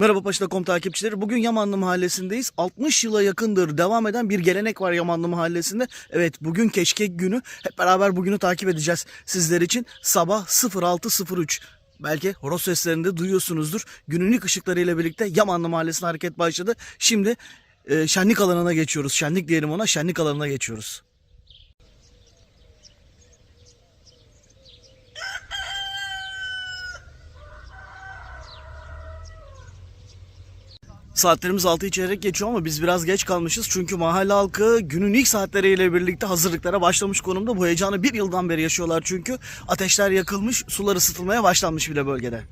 Merhaba Paşa.com takipçileri. Bugün Yamanlı Mahallesi'ndeyiz. 60 yıla yakındır devam eden bir gelenek var Yamanlı Mahallesi'nde. Evet bugün keşkek günü. Hep beraber bugünü takip edeceğiz sizler için. Sabah 06.03. Belki horoz seslerini de duyuyorsunuzdur. Günün ilk ışıklarıyla birlikte Yamanlı Mahallesi'ne hareket başladı. Şimdi e, şenlik alanına geçiyoruz. Şenlik diyelim ona. Şenlik alanına geçiyoruz. Saatlerimiz 6'yı çeyrek geçiyor ama biz biraz geç kalmışız. Çünkü mahalle halkı günün ilk saatleriyle birlikte hazırlıklara başlamış konumda. Bu heyecanı bir yıldan beri yaşıyorlar çünkü. Ateşler yakılmış, sular ısıtılmaya başlanmış bile bölgede.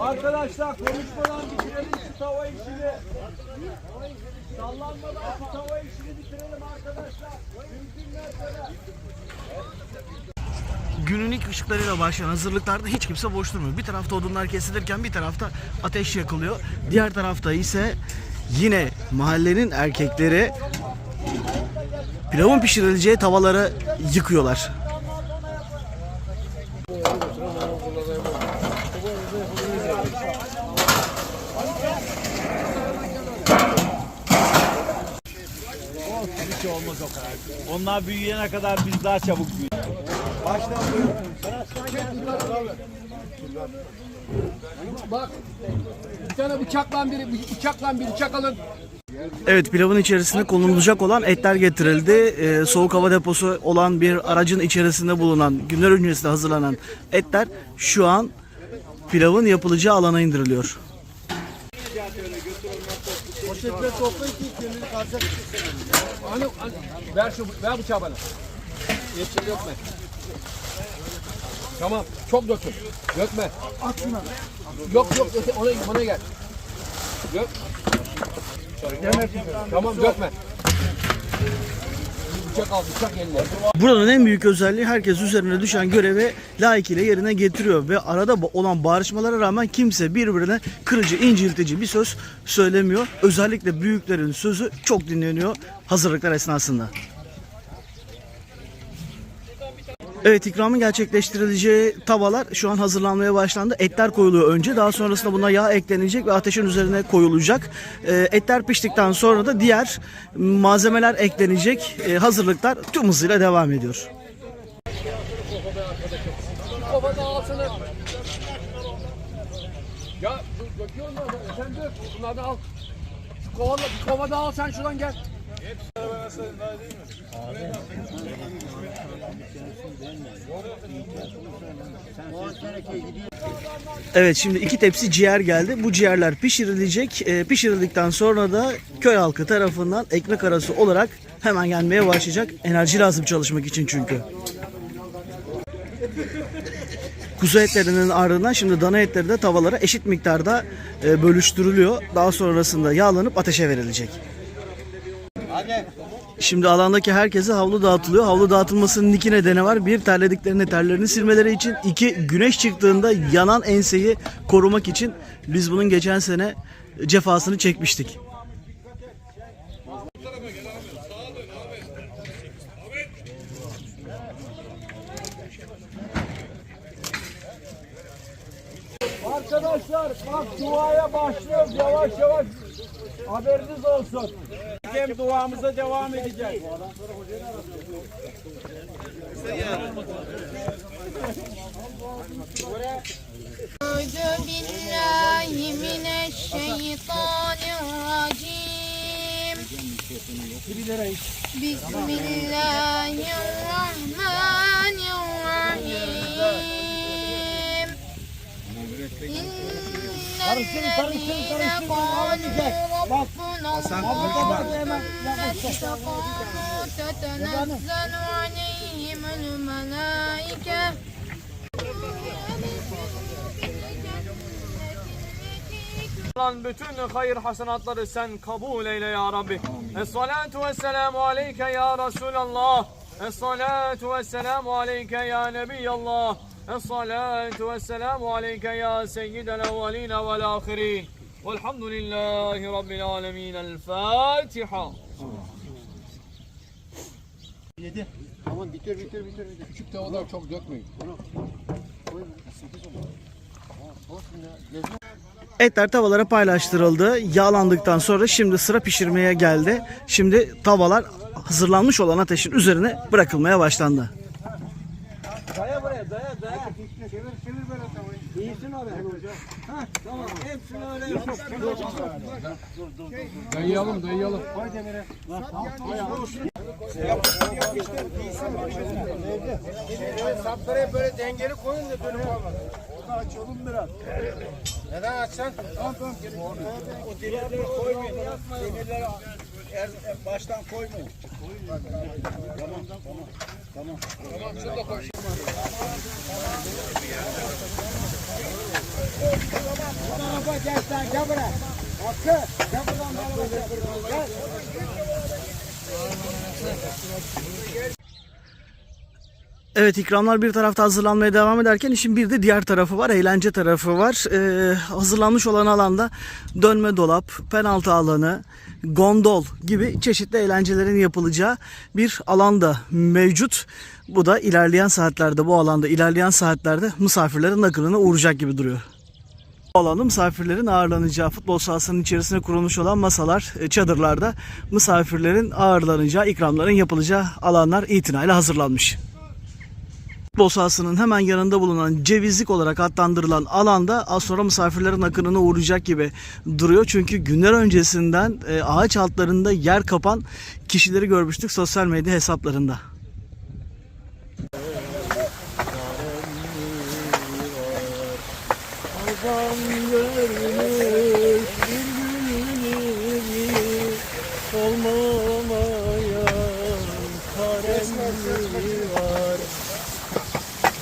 Arkadaşlar konuşmadan bitirelim şu tava işini. Sallanmadan şu tava işini bitirelim arkadaşlar. Mümkün mertebe. Günün ilk ışıklarıyla başlayan hazırlıklarda hiç kimse boş durmuyor. Bir tarafta odunlar kesilirken bir tarafta ateş yakılıyor. Diğer tarafta ise yine mahallenin erkekleri pilavın pişirileceği tavaları yıkıyorlar. Şey olmaz o kadar. Onlar büyüyene kadar biz daha çabuk büyüyoruz. Bak bir tane bıçakla biri bıçakla bir bıçak alın. Evet pilavın içerisine konulacak olan etler getirildi. Ee, soğuk hava deposu olan bir aracın içerisinde bulunan günler öncesinde hazırlanan etler şu an pilavın yapılacağı alana indiriliyor. Hani, hani ver şu ver bıçağı bana. Hepsini dökme. Tamam çok dökün. Dökme. At şunu. Yok yok öte- ona bana gel. Dök. Tamam dökme. Bıçak al bıçak eline. Buranın en büyük özelliği herkes üzerine düşen görevi layıkıyla yerine getiriyor ve arada olan bağırışmalara rağmen kimse birbirine kırıcı, inciltici bir söz söylemiyor. Özellikle büyüklerin sözü çok dinleniyor hazırlıklar esnasında. Evet ikramın gerçekleştirileceği tavalar şu an hazırlanmaya başlandı. Etler koyuluyor önce. Daha sonrasında buna yağ eklenecek ve ateşin üzerine koyulacak. Ee, etler piştikten sonra da diğer malzemeler eklenecek. Ee, hazırlıklar tüm hızıyla devam ediyor. Ya dur, döküyorsun da sen dök. Bunları da al. Şu kovada, bir kovada al sen şuradan gel. Evet şimdi iki tepsi ciğer geldi. Bu ciğerler pişirilecek. Ee, pişirildikten sonra da köy halkı tarafından ekmek arası olarak hemen yenmeye başlayacak. Enerji lazım çalışmak için çünkü. Kuzu etlerinin ardından şimdi dana etleri de tavalara eşit miktarda e, bölüştürülüyor. Daha sonrasında yağlanıp ateşe verilecek. Şimdi alandaki herkese havlu dağıtılıyor. Havlu dağıtılmasının iki nedeni var. Bir terlediklerini terlerini silmeleri için. iki güneş çıktığında yanan enseyi korumak için. Biz bunun geçen sene cefasını çekmiştik. Arkadaşlar bak duaya başlıyoruz yavaş yavaş. Haberiniz olsun. Hakem duamıza devam edecek. Euzu billahi mineşşeytanirracim. Bismillahirrahmanirrahim. Karıştırın, karıştırın, karıştırın. Ağlayacak. Bak. Hasan konuşma. Tetenezzel aleyhimül melaike. Olan bütün hayır hasenatları sen kabul eyle ya Rabbi. Es-salatu vesselamu aleyke ya Resulallah. Es-salatu vesselamu aleyke ya Nebiyallah. Es-salatu ve-selamu aleyke ya seyyidel evveline vel ahirin. Velhamdülillahi Rabbil alemin. El-Fatiha. Tamam bitir bitir bitir. bitir. Küçük tavalar çok dökmeyin. Etler tavalara paylaştırıldı. Yağlandıktan sonra şimdi sıra pişirmeye geldi. Şimdi tavalar hazırlanmış olan ateşin üzerine bırakılmaya başlandı. Dayayalım dayayalım. Sapları böyle dengeli koyun da dönüp olmaz. Onu açalım biraz. Neden açacaksın? Tamam tamam. O demirleri koymayın. Demirleri er, baştan koymayın. Tamam tamam. Tamam. Tamam şunu da koy. Tarafa gel sen gel buraya. Hakkı gel buradan Gel. Evet ikramlar bir tarafta hazırlanmaya devam ederken işin bir de diğer tarafı var. Eğlence tarafı var. Ee, hazırlanmış olan alanda dönme dolap, penaltı alanı, gondol gibi çeşitli eğlencelerin yapılacağı bir alanda mevcut. Bu da ilerleyen saatlerde bu alanda ilerleyen saatlerde misafirlerin nakılına uğrayacak gibi duruyor. Bu alanda misafirlerin ağırlanacağı futbol sahasının içerisine kurulmuş olan masalar, e, çadırlarda misafirlerin ağırlanacağı, ikramların yapılacağı alanlar itinayla hazırlanmış. Futbol sahasının hemen yanında bulunan cevizlik olarak adlandırılan alanda az sonra misafirlerin akınına uğrayacak gibi duruyor. Çünkü günler öncesinden e, ağaç altlarında yer kapan kişileri görmüştük sosyal medya hesaplarında.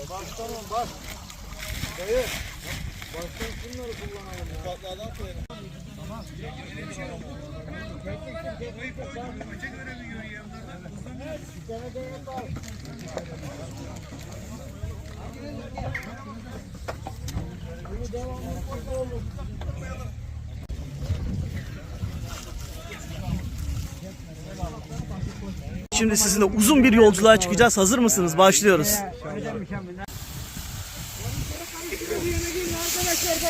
Başkanım bak. Dayı. Başkan şunları kullanalım devamlı koyalım. Şimdi sizinle uzun bir yolculuğa çıkacağız. Hazır mısınız? Başlıyoruz.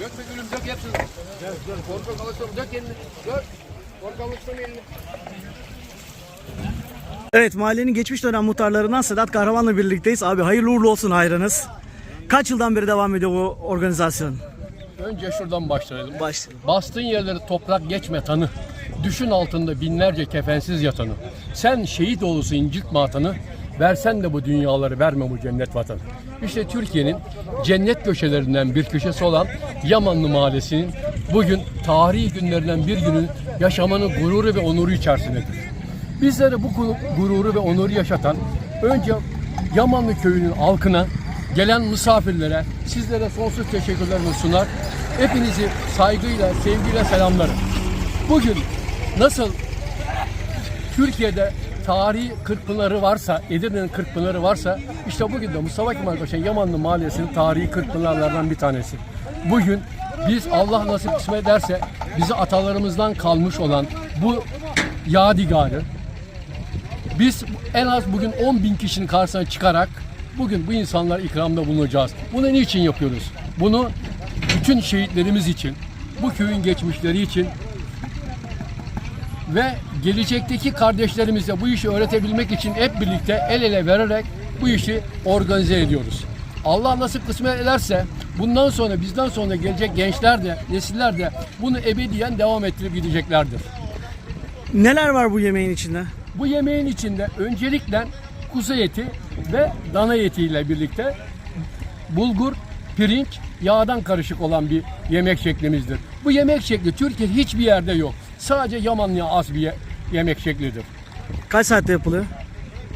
Dök be gülüm dök hepsini. Korkak alıştım dök elini. Dök. Korkak alıştım elini. Evet mahallenin geçmiş dönem muhtarlarından Sedat Kahraman'la birlikteyiz. Abi hayırlı uğurlu olsun hayranız. Kaç yıldan beri devam ediyor bu organizasyon? Önce şuradan başlayalım. Başlayalım. Bastığın yerleri toprak geçme tanı. Düşün altında binlerce kefensiz yatanı. Sen şehit olursun incitme atanı. Versen de bu dünyaları verme bu cennet vatanı. İşte Türkiye'nin cennet köşelerinden bir köşesi olan Yamanlı Mahallesi'nin bugün tarihi günlerinden bir günü yaşamanın gururu ve onuru içerisindedir. Bizlere bu gu- gururu ve onuru yaşatan önce Yamanlı köyünün halkına, gelen misafirlere, sizlere sonsuz teşekkürlerimi sunar. Hepinizi saygıyla, sevgiyle selamlarım. Bugün nasıl Türkiye'de tarihi Kırkpınarı varsa, Edirne'nin Kırkpınarı varsa işte bugün de Mustafa Kemal Paşa Yamanlı Mahallesi'nin tarihi Kırkpınarlardan bir tanesi. Bugün biz Allah nasip kısmet ederse bizi atalarımızdan kalmış olan bu yadigarı biz en az bugün 10 bin kişinin karşısına çıkarak bugün bu insanlar ikramda bulunacağız. Bunu niçin yapıyoruz? Bunu bütün şehitlerimiz için, bu köyün geçmişleri için ve gelecekteki kardeşlerimize bu işi öğretebilmek için hep birlikte el ele vererek bu işi organize ediyoruz. Allah nasip kısmet ederse bundan sonra bizden sonra gelecek gençler de nesiller de bunu ebediyen devam ettirip gideceklerdir. Neler var bu yemeğin içinde? Bu yemeğin içinde öncelikle kuzu eti ve dana etiyle birlikte bulgur, pirinç, yağdan karışık olan bir yemek şeklimizdir. Bu yemek şekli Türkiye'de hiçbir yerde yok. Sadece Yamanlı'ya az bir ye- yemek şeklidir. Kaç saatte yapılıyor?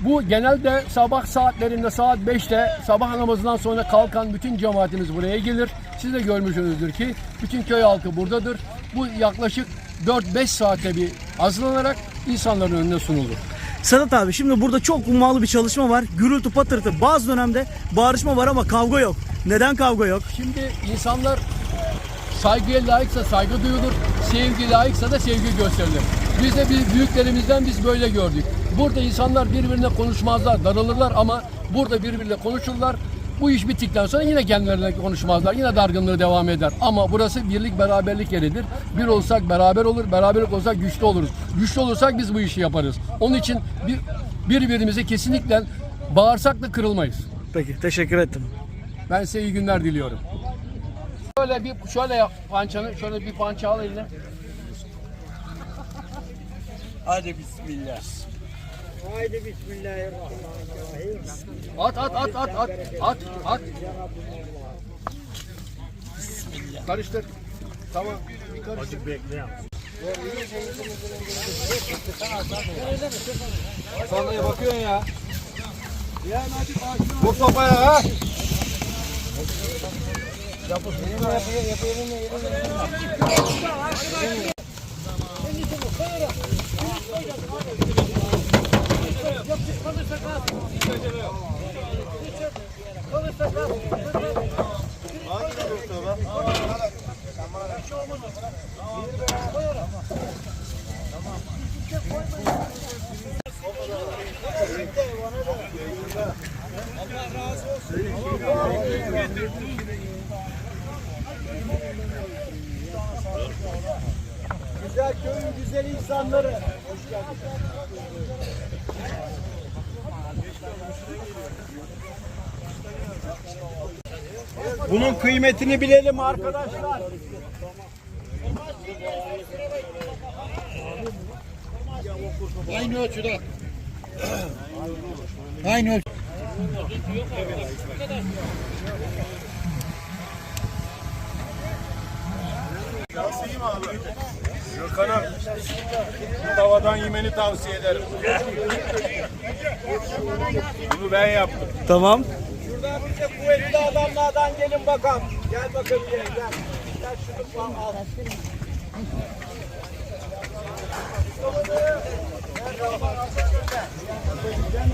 Bu genelde sabah saatlerinde saat 5'te sabah namazından sonra kalkan bütün cemaatimiz buraya gelir. Siz de görmüşsünüzdür ki bütün köy halkı buradadır. Bu yaklaşık 4-5 saate bir hazırlanarak insanların önüne sunulur. Sedat abi şimdi burada çok ummalı bir çalışma var. Gürültü patırtı. Bazı dönemde bağırışma var ama kavga yok. Neden kavga yok? Şimdi insanlar saygıya layıksa saygı duyulur, sevgi layıksa da sevgi gösterilir. Biz de biz büyüklerimizden biz böyle gördük. Burada insanlar birbirine konuşmazlar, darılırlar ama burada birbiriyle konuşurlar. Bu iş bittikten sonra yine kendilerine konuşmazlar. Yine dargınlığı devam eder. Ama burası birlik beraberlik yeridir. Bir olsak beraber olur, beraberlik olsak güçlü oluruz. Güçlü olursak biz bu işi yaparız. Onun için bir, birbirimize kesinlikle bağırsak da kırılmayız. Peki teşekkür ettim. Ben size iyi günler diliyorum. Şöyle bir şöyle yap pançanı, şöyle bir pança al eline. Hadi bismillah. At at at at at at at. Karıştır. Tamam. Bir karıştır. Sallaya bakıyorsun ya. Vur sopaya ha. Güzel Bunun kıymetini bilelim arkadaşlar. Aynı ölçüde. Aynı ölçüde. Gökhan'ım, bu tavadan yemeni tavsiye ederim. Bunu ben yaptım. Tamam. Nice kuvvetli adamlardan gelin bakalım. Gel bakalım gel. Gel, gel şunu al.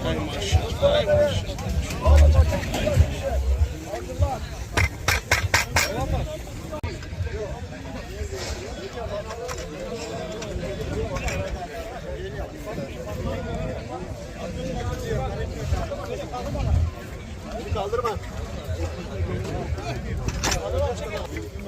Ay maşallah. Ay maşallah.